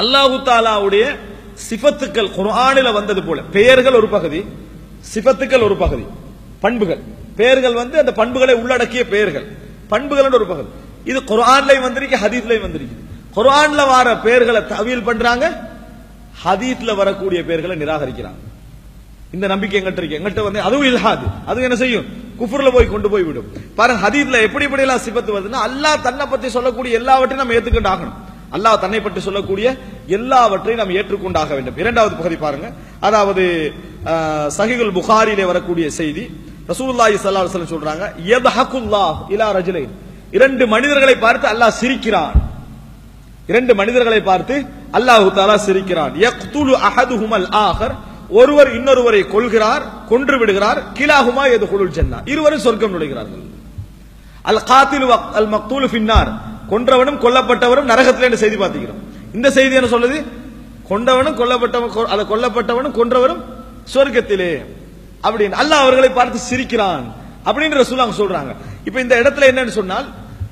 அல்லாஹு தாலாவுடைய சிபத்துக்கள் குரானில வந்தது போல. பெயர்கள் ஒரு பகுதி சிபத்துக்கள் ஒரு பகுதி பண்புகள். பெயர்கள் வந்து அந்த பண்புகளை உள்ளடக்கிய பெயர்கள். பண்புகள் ஒரு பகுதி. இது குர்ஆன்லயும் வந்திருக்கு ஹதீஸ்லயும் வந்திருக்கு. குரான்ல வர பெயர்களை தவியல் பண்றாங்க ஹதீஸ்ல வரக்கூடிய பெயர்களை நிராகரிக்கிறாங்க. இந்த நம்பிக்கை எங்கிட்ட இருக்கு. எங்கிட்ட வந்து அதுவும் இல்லாது அதுவும் என்ன செய்யும்? குஃபுர்ல போய் கொண்டு போய் விடும். பாருங்க ஹதீத்ல எப்படி எப்படி எல்லாம் சிபத்து வருதுன்னா அல்லாஹ் தன்னை பத்தி சொல்லக்கூடிய எல்லாவற்றையும் நம்ம ஏத்துக்கிட்டு ஆகணும். அல்லாஹ் தன்னை பற்றி சொல்லக்கூடிய எல்லாவற்றையும் நாம் ஏற்றுக்கொண்டாக வேண்டும். இரண்டாவது பகுதி பாருங்க. அதாவது சஹிகுல் புகாரிலே வரக்கூடிய செய்தி. ரசூலுல்லாஹி ஸல்லல்லாஹு அலைஹி வஸல்லம் சொல்றாங்க யதஹகுல்லாஹ் இலா ரஜுலைன். இரண்டு மனிதர்களை பார்த்து அல்லாஹ் சிரிக்கிறான். இரண்டு மனிதர்களை பார்த்து அல்லாஹு தாலா சிரிக்கிறான். யக்துலு அஹதுஹுமல் ஆகர் ஒருவர் இன்னொருவரை கொள்கிறார் கொன்று விடுகிறார். கிலாகுமா எதுகுலுல் ஜன்னா. இருவரும் சொர்க்கம் நுழைகிறார்கள். அல் காத்திலு அல் மக்தூலு ஃபின்னார் கொன்றவனும் கொல்லப்பட்டவரும் நரகத்தில் என்று செய்தி பார்த்துக்கிறோம் இந்த செய்தி என்ன சொல்லுது? கொண்டவனும் கொல்லப்பட்டவன் கொ- அல்ல கொல்லப்பட்டவனும் கொன்றவரும் சொர்க்கத்திலே. அப்படின்னு அல்லாஹ் அவர்களை பார்த்து சிரிக்கிறான். அப்படின்ற சொல்ல அவங்க சொல்றாங்க. இப்ப இந்த இடத்துல என்னன்னு சொன்னால்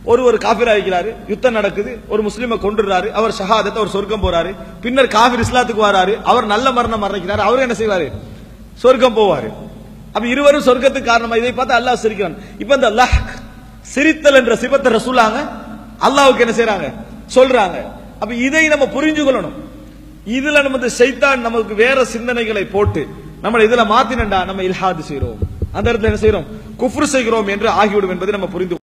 ஒரு ஒரு காபிர் ஆகிக்கிறாரு யுத்தம் நடக்குது ஒரு முஸ்லீமை கொண்டுறாரு அவர் ஷஹாதத்தை அவர் சொர்க்கம் போறாரு பின்னர் காபிர் இஸ்லாத்துக்கு வராரு அவர் நல்ல மரணம் மரணிக்கிறாரு அவர் என்ன செய்வாரு? சொர்க்கம் போவாரு. அப்ப இருவரும் சொர்க்கத்துக்கு காரணமா? இதை பார்த்து அல்லாஹ் சிரிக்கிறான். இப்ப இந்த அல்லாஹ் சிரித்தல் என்ற சிபத்தை ரசூலாங்க அல்லாவுக்கு என்ன செய்றாங்க? சொல்றாங்க. அப்ப இதை நம்ம புரிஞ்சு கொள்ளணும் இதுல நமது செய்தான் சைத்தான் நமக்கு வேற சிந்தனைகளை போட்டு நம்ம இதுல மாத்தினண்டா நம்ம இல்ஹாது செய்யறோம் அந்த இடத்துல என்ன செய்யறோம் குஃப்ரு செய்கிறோம் என்று ஆகிவிடும் என்பதை நம்ம புரிந்து